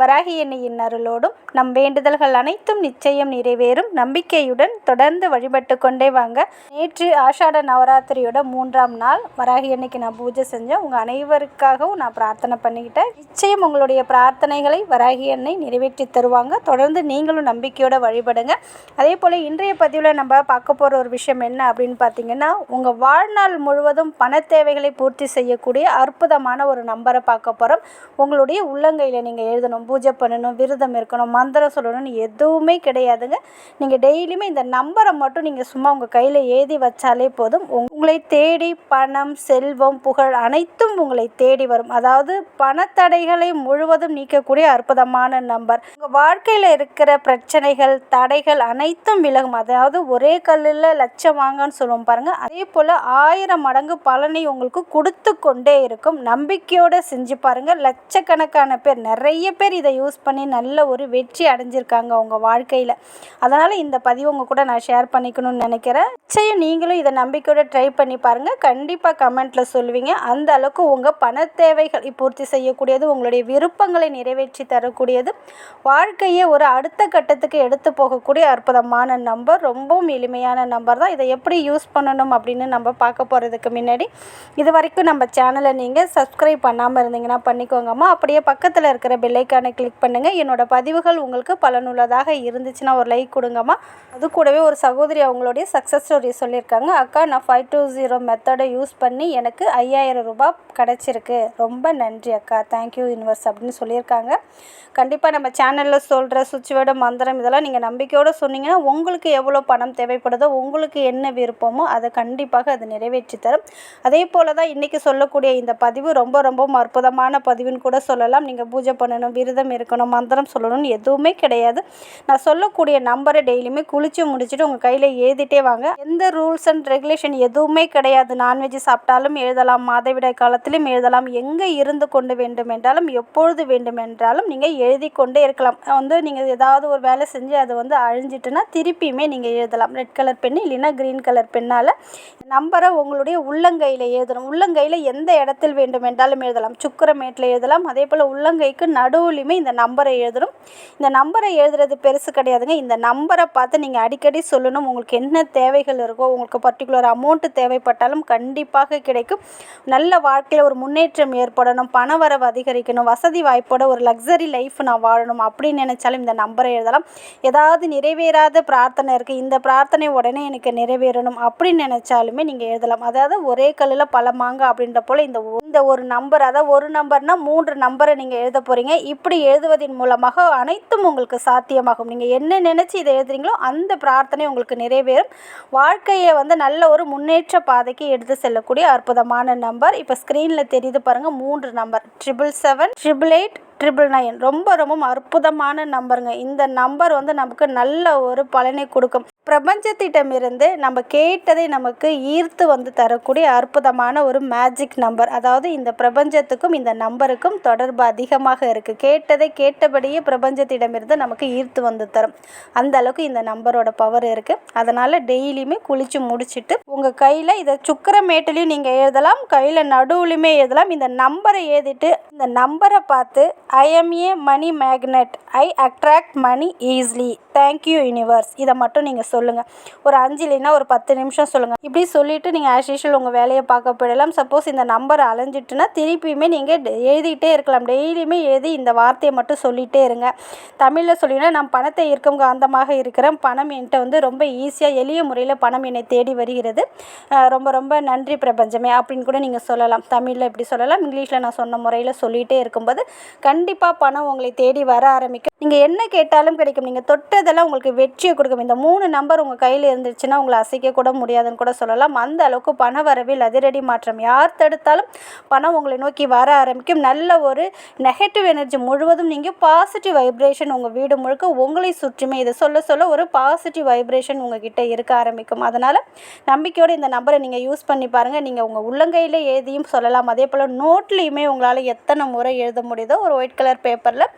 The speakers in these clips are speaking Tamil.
வராகி எண்ணியின் அருளோடும் நம் வேண்டுதல்கள் அனைத்தும் நிச்சயம் நிறைவேறும். நம்பிக்கையுடன் தொடர்ந்து வழிபட்டு கொண்டே வாங்க. நேற்று ஆஷாட நவராத்திரியோட மூன்றாம் நாள் வராகி அன்னைக்கு நான் பூஜை செஞ்சேன். உங்கள் அனைவருக்காகவும் நான் பிரார்த்தனை பண்ணிக்கிட்டேன். நிச்சயம் உங்களுடைய பிரார்த்தனைகளை வராகி அன்னை நிறைவேற்றி தருவாங்க. தொடர்ந்து நீங்களும் நம்பிக்கையோட வழிபடுங்க. அதே போல் இன்றைய பதிவில் நம்ம பார்க்க போகிற ஒரு விஷயம் என்ன அப்படின்னு பார்த்தீங்கன்னா உங்கள் வாழ்நாள் முழுவதும் பண தேவைகளை பூர்த்தி செய்யக்கூடிய அற்புதமான ஒரு நம்பரை பார்க்க போகிறோம் உங்களுடைய உள்ளங்கையில் நீங்கள் எழுதணும். பூஜை பண்ணணும் விரதம் இருக்கணும் மந்திரம் சொல்லணும்னு எதுவுமே கிடையாதுங்க. நீங்கள் டெய்லியுமே இந்த நம்பரை மட்டும் நீங்கள் சும்மா உங்கள் கையில் ஏதி வச்சாலே போதும். உங்களை தேடி பணம் செல்வம் புகழ் அனைத்தும் உங்களை தேடி வரும். அதாவது பணத்தடைகளை முழுவதும் நீக்கக்கூடிய அற்புதமான நம்பர். உங்கள் வாழ்க்கையில் இருக்கிற பிரச்சனைகள் தடைகள் அனைத்தும் விலகும். அதாவது ஒரே கல்லில் லட்சம் வாங்கன்னு சொல்லுவோம் பாருங்கள் அதே போல் ஆயிரம் மடங்கு பலனை உங்களுக்கு கொடுத்து கொண்டே இருக்கும். நம்பிக்கையோடு செஞ்சு பாருங்கள் லட்சக்கணக்கான பேர் நிறைய பேர் இதை யூஸ் பண்ணி நல்ல ஒரு வெற்றி அடைஞ்சிருக்காங்க அவங்க வாழ்க்கையில். அதனால் இந்த பதிவு உங்கள் கூட நான் ஷேர் பண்ணிக்கணும்னு நினைக்கிறேன். நிச்சயம் நீங்களும் இதை நம்பிக்கையோட ட்ரை பண்ணி பாருங்கள் கண்டிப்பாக கமெண்ட்டில் சொல்லுவீங்க. அந்த அளவுக்கு உங்கள் பண தேவைகளை பூர்த்தி செய்யக்கூடியது உங்களுடைய விருப்பங்களை நிறைவேற்றி தரக்கூடியது வாழ்க்கையை ஒரு அடுத்த கட்டத்துக்கு எடுத்து போகக்கூடிய அற்புதமான நம்பர் ரொம்பவும் எளிமையான நம்பர் தான். இதை எப்படி யூஸ் பண்ணணும் அப்படின்னு நம்ம பார்க்க போகிறதுக்கு முன்னாடி இது வரைக்கும் நம்ம சேனலை நீங்கள் சப்ஸ்கிரைப் பண்ணாமல் இருந்தீங்கன்னா பண்ணிக்கோங்கம்மா. அப்படியே பக்கத்தில் இருக்கிற பெல்லைக்கான கிளிக் பண்ணுங்கள் என்னோட பதிவுகள் உங்களுக்கு பலனுள்ளதாக இருந்துச்சுன்னா ஒரு லைக் கொடுங்கம்மா. அது கூடவே ஒரு சகோதரி அவங்களுடைய சக்ஸஸ் ஸ்டோரி சொல்லியிருக்காங்க. அக்கா நான் ஃபைவ் டூ ஜீரோ மெத்தடை யூஸ் பண்ணி எனக்கு ஐயாயிரம் ரூபாய் கிடச்சிருக்கு. ரொம்ப நன்றி அக்கா. தேங்க்யூ யூனிவர்ஸ் அப்படின்னு சொல்லியிருக்காங்க. கண்டிப்பாக நம்ம சேனலில் சொல்கிற சுவிட்ச் வேர்டு மந்திரம் இதெல்லாம் நீங்கள் நம்பிக்கையோடு சொன்னீங்கன்னா உங்களுக்கு எவ்வளோ பணம் தேவைப்படுதோ உங்களுக்கு என்ன விருப்பமோ அதை கண்டிப்பாக அது நிறைவேற்றி தரும். அதே போல் தான் இன்றைக்கி சொல்லக்கூடிய இந்த பதிவு ரொம்ப ரொம்ப அற்புதமான பதிவுன்னு கூட சொல்லலாம். நீங்கள் பூஜை பண்ணணும் விரதம் இருக்கணும் மந்திரம் சொல்லணும்னு எதுவுமே கிடையாது. நான் சொல்லக்கூடிய நம்பரை டெய்லியுமே குளிச்சு முடிச்சுட்டு உங்கள் கையில் எழுதிட்டே வாங்க. எந்த ரூல்ஸ் அண்ட் ரெகுலேஷன் எதுவுமே கிடையாது. நான்வெஜ் சாப்பிட்டாலும் எழுதலாம் மாதவிடாய் காலத்திலும் எழுதலாம். எங்கே இருந்து கொண்டு வேண்டும் என்றாலும் எப்பொழுது வேண்டும் என்றாலும் நீங்கள் எழுதி கொண்டே இருக்கலாம். வந்து நீங்கள் ஏதாவது ஒரு வேலை செஞ்சு அது வந்து அழிஞ்சிட்டுனா திருப்பியுமே நீங்கள் எழுதலாம். ரெட் கலர் பென் இல்லைன்னா க்ரீன் கலர் பென்னால் நம்பரை உங்களுடைய உள்ளங்கையில் எழுதணும் உள்ளங்கையில் எந்த இடத்தில் வேண்டும் என்றாலும் எழுதலாம். சுக்கரமேட்டில் எழுதலாம். அதே போல் உள்ளங்கைக்கு நடுவுலையுமே இந்த நம்பரை எழுதணும். இந்த நம்பரை எழுதுறது பெருசு கிடையாதுங்க. இந்த நம்பரை பார்த்து நீங்கள் அடிக்கடி சொல்லணும். உங்களுக்கு என்ன தேவைகள் இருக்கோ உங்களுக்கு பர்டிகுலர் அமௌண்ட்டு தேவைப்பட்டாலும் கண்டிப்பாக கிடைக்கும். நல்ல வாழ்க்கையில் ஒரு முன்னேற்றம் ஏற்படணும். பணவரவு அதிகரிக்கணும். வசதி வாய்ப்போட ஒரு லக்ஸரி லைஃப் நான் வாழணும் அப்படின்னு நினச்சாலும் இந்த நம்பரை எழுதலாம். ஏதாவது நிறைவேறாத பிரார்த்தனை இருக்குது இந்த பிரார்த்தனை உடனே எனக்கு நிறைவேறணும் அப்படின்னு நினச்சாலுமே நீங்கள் எழுதலாம். அதாவது ஒரே கல்லில் பல மாங்க அப்படின்ற போல் இந்த இந்த ஒரு நம்பர் அதாவது ஒரு நம்பர்னால் மூன்று நம்பரை நீங்கள் எழுத போகிறீங்க இப்படி எழுதுவதன் மூலமாக அனைத்தும் உங்களுக்கு சாத்தியமாகும். நீங்கள் என்ன நினச்சி இதை எழுதுறீங்களோ அந்த பிரார்த்தனை உங்களுக்கு நிறைவேறும். வாழ்க்கையை வந்து நல்ல ஒரு முன்னேற்ற பாதைக்கு எடுத்து செல்லக்கூடிய அற்புதமான நம்பர். இப்போ ஸ்க்ரீனில் தெரியுது பாருங்கள் மூன்று number. Triple seven triple eight triple nine ரொம்ப ரொம்ப அற்புதமான நம்பருங்க. இந்த நம்பர் வந்து நமக்கு நல்ல ஒரு பலனை கொடுக்கும். பிரபஞ்சத்திடமிருந்து நம்ம கேட்டதை நமக்கு ஈர்த்து வந்து தரக்கூடிய அற்புதமான ஒரு மேஜிக் நம்பர் அதாவது இந்த பிரபஞ்சத்துக்கும் இந்த நம்பருக்கும் தொடர்பு அதிகமாக இருக்குது கேட்டதை கேட்டபடியே பிரபஞ்சத்திடமிருந்து நமக்கு ஈர்த்து வந்து தரும். அந்த அளவுக்கு இந்த நம்பரோட பவர் இருக்குது அதனால் டெய்லியுமே குளித்து முடிச்சிட்டு உங்கள் கையில் இதை சுக்கரமேட்டிலையும் நீங்கள் எழுதலாம் கையில் நடுவுலையுமே எழுதலாம். இந்த நம்பரை எழுதிட்டு இந்த நம்பரை பார்த்து I money magnet I attract money easily thank you universe இதை மட்டும் நீங்கள் சொல்லுங்கள் ஒரு அஞ்சு இல்லைன்னா ஒரு பத்து நிமிஷம் சொல்லுங்கள் இப்படி சொல்லிவிட்டு நீங்கள் ஆஸ் யூஷுவல் உங்கள் வேலையை பார்க்க போயிடலாம். சப்போஸ் இந்த நம்பர் அலைஞ்சிட்டுனா திருப்பியுமே நீங்கள் எழுதிட்டே இருக்கலாம். டெய்லியுமே எழுதி இந்த வார்த்தையை மட்டும் சொல்லிகிட்டே இருங்க. தமிழில் சொல்லினா நான் பணத்தை ஈர்க்கும் காந்தமாக இருக்கிறேன் பணம் என்கிட்ட வந்து ரொம்ப ஈஸியாக எளிய முறையில் பணம் என்னை தேடி வருகிறது. ரொம்ப ரொம்ப நன்றி பிரபஞ்சமே அப்படின்னு கூட நீங்கள் சொல்லலாம். தமிழில் இப்படி சொல்லலாம். இங்கிலீஷில் நான் சொன்ன முறையில் சொல்லிகிட்டே இருக்கும்போது கண்டிப்பாக பணம் உங்களை தேடி வர ஆரம்பிக்கும். நீங்கள் என்ன கேட்டாலும் கிடைக்கும். நீங்கள் தொட்டதெல்லாம் உங்களுக்கு வெற்றியை கொடுக்கும். இந்த மூணு நம்பர் உங்கள் கையில் இருந்துச்சுன்னா உங்களை அசைக்க கூட முடியாதுன்னு கூட சொல்லலாம். அந்த அளவுக்கு பண வரவில் அதிரடி மாற்றம் யார் தடுத்தாலும் பணம் உங்களை நோக்கி வர ஆரம்பிக்கும். நல்ல ஒரு நெகட்டிவ் எனர்ஜி முழுவதும் நீங்கள் பாசிட்டிவ் வைப்ரேஷன் உங்கள் வீடு முழுக்க உங்களை சுற்றுமே. இதை சொல்ல சொல்ல ஒரு பாசிட்டிவ் வைப்ரேஷன் உங்ககிட்ட இருக்க ஆரம்பிக்கும். அதனால் நம்பிக்கையோடு இந்த நம்பரை நீங்கள் யூஸ் பண்ணி பாருங்கள் நீங்கள் உங்கள் உள்ளங்கையில் எழுதியும் சொல்லலாம். அதே போல் நோட்லேயுமே உங்களால் எத்தனை முறை எழுத முடியுதோ ஒரு ஒயிட் கலர் பேப்பரில்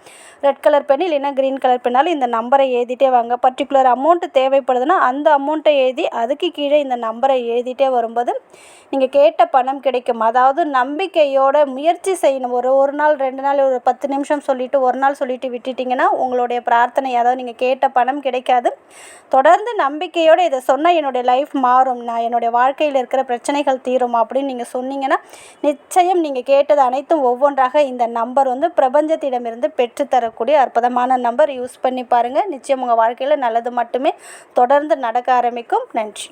ரெட் கலர் பென் இல்லைன்னா க்ரீன் கலர் பெண்ணாலும் இந்த நம்பரை எழுதி எழுதிட்டே வாங்க. பர்டிகுலர் அமௌண்ட்டு தேவைப்படுதுன்னா அந்த அமௌண்ட்டை எழுதி அதுக்கு கீழே இந்த நம்பரை எழுதிட்டே வரும்போது நீங்கள் கேட்ட பணம் கிடைக்கும். அதாவது நம்பிக்கையோட முயற்சி செய்யணும். ஒரு ஒரு நாள் ரெண்டு நாள் ஒரு பத்து நிமிஷம் சொல்லிவிட்டு ஒரு நாள் சொல்லிவிட்டு விட்டுட்டிங்கன்னா உங்களுடைய பிரார்த்தனை அதாவது நீங்கள் கேட்ட பணம் கிடைக்காது. தொடர்ந்து நம்பிக்கையோடு இதை சொன்னால் என்னுடைய லைஃப் மாறும். நான் என்னுடைய வாழ்க்கையில் இருக்கிற பிரச்சனைகள் தீரும் அப்படின்னு நீங்கள் சொன்னீங்கன்னா நிச்சயம் நீங்கள் கேட்டது அனைத்தும் ஒவ்வொன்றாக இந்த நம்பர் வந்து பிரபஞ்சத்திடமிருந்து பெற்றுத்தரக்கூடிய அற்புதமான நம்பர் யூஸ் பண்ணி பாருங்கள் நிச்சயம் உங்கள் வாழ்க்கையில் நல்லது மட்டுமே தொடர்ந்து நடக்க ஆரம்பிக்கும். நன்றி.